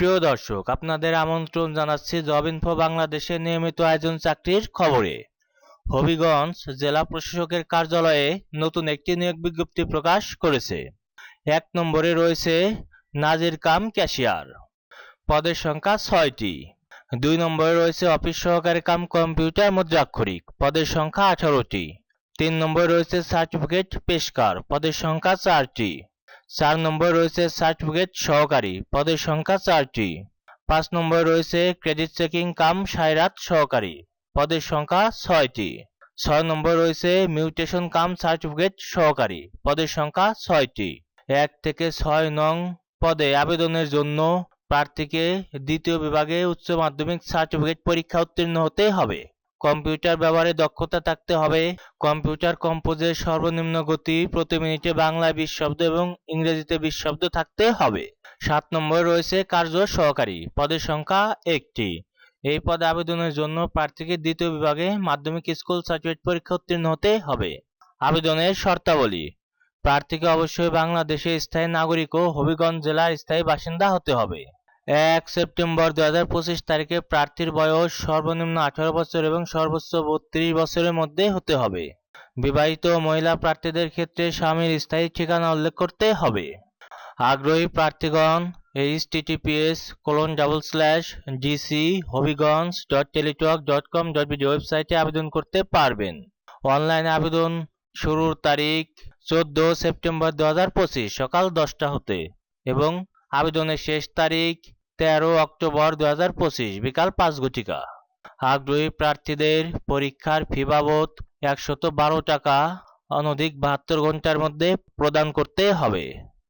প্রিয় দর্শক, আপনাদের আমন্ত্রণ জানাচ্ছি জব ইনফো বাংলাদেশের নিয়মিত আয়োজন চাকরির খবরে। হবিগঞ্জ জেলা প্রশাসকের কার্যালয়ে নতুন একটি নিয়োগ বিজ্ঞপ্তি প্রকাশ করেছে। এক নম্বরে রয়েছে নাজির কাম ক্যাশিয়ার। পদের সংখ্যা ছয়টি। দুই নম্বরে রয়েছে অফিস সহকারী কাম কম্পিউটার মুদ্রাক্ষরিক। পদের সংখ্যা আঠারোটি। তিন নম্বরে রয়েছে সার্টিফিকেট পেশকার। পদের সংখ্যা চারটি। চার নম্বরে রয়েছে সার্টিফিকেট সহকারী। পদের সংখ্যা চারটি। পাঁচ নম্বরে রয়েছে ক্রেডিট চেকিং কাম সায়রাত সহকারী। পদের সংখ্যা ছয়টি। ছয় নম্বরে রয়েছে মিউটেশন কাম সার্টিফিকেট সহকারী। পদের সংখ্যা ছয়টি। এক থেকে ছয় নং পদে আবেদনের জন্য প্রার্থীকে দ্বিতীয় বিভাগে উচ্চ মাধ্যমিক সার্টিফিকেট পরীক্ষা উত্তীর্ণ হতে হবে। কম্পিউটার ব্যবহারে দক্ষতা থাকতে হবে। কম্পিউটার কম্পোজের সর্বনিম্ন গতি প্রতি মিনিটে বাংলায় বিশ শব্দ এবং ইংরেজিতে বিশ শব্দ থাকতে হবে। সাত নম্বরে রয়েছে কার্য সহকারী, পদের সংখ্যা একটি। এই পদে আবেদনের জন্য প্রার্থীকে দ্বিতীয় বিভাগে মাধ্যমিক স্কুল সার্টিফিকেট পরীক্ষা উত্তীর্ণ হতে হবে। আবেদনের শর্তাবলী, প্রার্থীকে অবশ্যই বাংলাদেশের স্থায়ী নাগরিক ও হবিগঞ্জ জেলার স্থায়ী বাসিন্দা হতে হবে। এক সেপ্টেম্বর দু হাজার পঁচিশ তারিখে প্রার্থীর বয়স সর্বনিম্ন আঠারো বছর এবং সর্বোচ্চ বত্রিশ বছরের মধ্যে হতে হবে। বিবাহিত মহিলা প্রার্থীদের ক্ষেত্রে স্বামীর স্থায়ী ঠিকানা উল্লেখ করতে হবে। আগ্রহী প্রার্থীগণ H TTPS colon double slash DC Habiganj dot Teletalk dot com dot BD ওয়েবসাইটে আবেদন করতে পারবেন। অনলাইনে আবেদন শুরুর তারিখ চোদ্দ সেপ্টেম্বর দু হাজার পঁচিশ সকাল দশটা হতে এবং আবেদনের শেষ তারিখ তেরো অক্টোবর দু হাজার পঁচিশ, বিকাল পাঁচ ঘটিকা আগ্রহী প্রার্থীদের পরীক্ষার ফি বাবদ একশত বারো টাকা, অনধিক বাহাত্তর ঘণ্টার মধ্যে প্রদান করতে হবে।